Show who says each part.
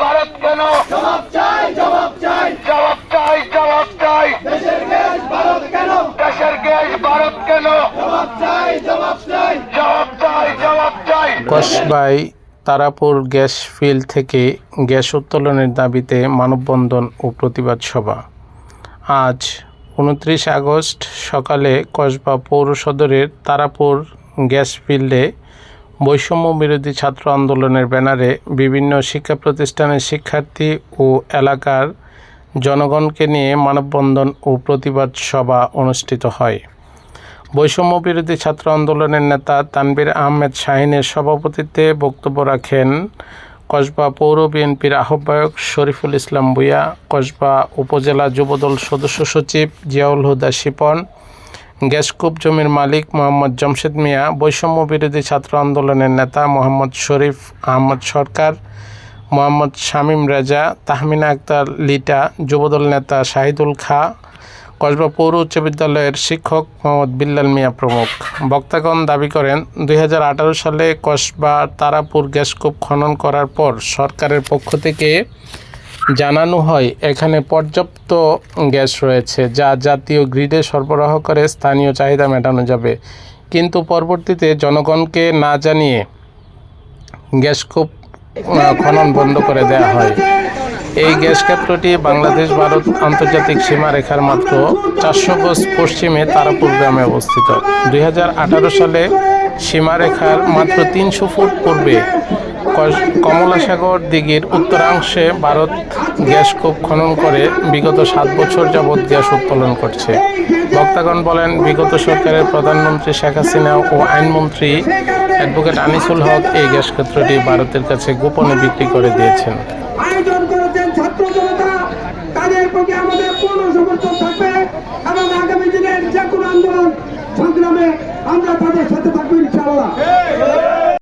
Speaker 1: ভারত কেন জবাব চাই জবাব চাই জবাব চাই জবাব চাই দেশের গ্যাস ভারত কেন দেশের গ্যাস ভারত কেন জবাব চাই জবাব চাই জবাব চাই জবাব চাই কসবাই তারাপুর গ্যাস ফিল্ড থেকে গ্যাস উত্তোলনের দাবিতে মানববন্ধন ও প্রতিবাদ সভা আজ উনত্রিশ আগস্ট সকালে কসবা পৌর সদরের তারাপুর গ্যাস ফিল্ডে বৈষম্য বিরোধী ছাত্র আন্দোলনের ব্যানারে বিভিন্ন শিক্ষা প্রতিষ্ঠানের শিক্ষার্থী ও এলাকার জনগণকে নিয়ে মানববন্ধন ও প্রতিবাদ সভা অনুষ্ঠিত হয় বৈষম্য বিরোধী ছাত্র আন্দোলনের নেতা তানবির আহমেদ শাহিনের সভাপতিত্বে বক্তব্য রাখেন কসবা পৌর বিএনপির আহ্বায়ক শরীফুল ইসলাম বুয়া কসবা উপজেলা যুবদল সদস্য সচিব জিয়াউল হুদা শিপন গ্যাসকুপ জমির মালিক মোহাম্মদ জমশেদ মিয়া বৈষম্য বিরোধী ছাত্র আন্দোলনের নেতা মোহাম্মদ শরীফ আহমদ সরকার মোহাম্মদ শামীম রাজা তাহমিনা আক্তার লিটা যুবদল নেতা শাহিদুল খা কসবা পৌর উচ্চ বিদ্যালয়ের শিক্ষক মোহাম্মদ বিল্লাল মিয়া প্রমুখ বক্তাগণ দাবি করেন দুই সালে কসবা তারাপুর গ্যাসকুপ খনন করার পর সরকারের পক্ষ থেকে জানানো হয় এখানে পর্যাপ্ত গ্যাস রয়েছে যা জাতীয় গ্রিডে সরবরাহ করে স্থানীয় চাহিদা মেটানো যাবে কিন্তু পরবর্তীতে জনগণকে না জানিয়ে গ্যাস খুব খনন বন্ধ করে দেয়া হয় এই গ্যাস ক্ষেত্রটি বাংলাদেশ ভারত আন্তর্জাতিক সীমারেখার মাত্র চারশো গজ পশ্চিমে তারাপুর গ্রামে অবস্থিত দুই সালে সীমারেখার মাত্র তিনশো ফুট পূর্বে কমলাসাগর দিঘির উত্তরাংশে ভারত গ্যাস গ্যাসকূপ খনন করে বিগত সাত বছর যাবৎ গ্যাস উত্তোলন করছে বক্তাগণ বলেন বিগত সরকারের প্রধানমন্ত্রী শেখ হাসিনা ও আইনমন্ত্রী অ্যাডভোকেট আনিসুল হক এই গ্যাস ক্ষেত্রটি ভারতের কাছে গোপনে বিক্রি করে দিয়েছেন আমরা তাদের সাথে থাকবো করা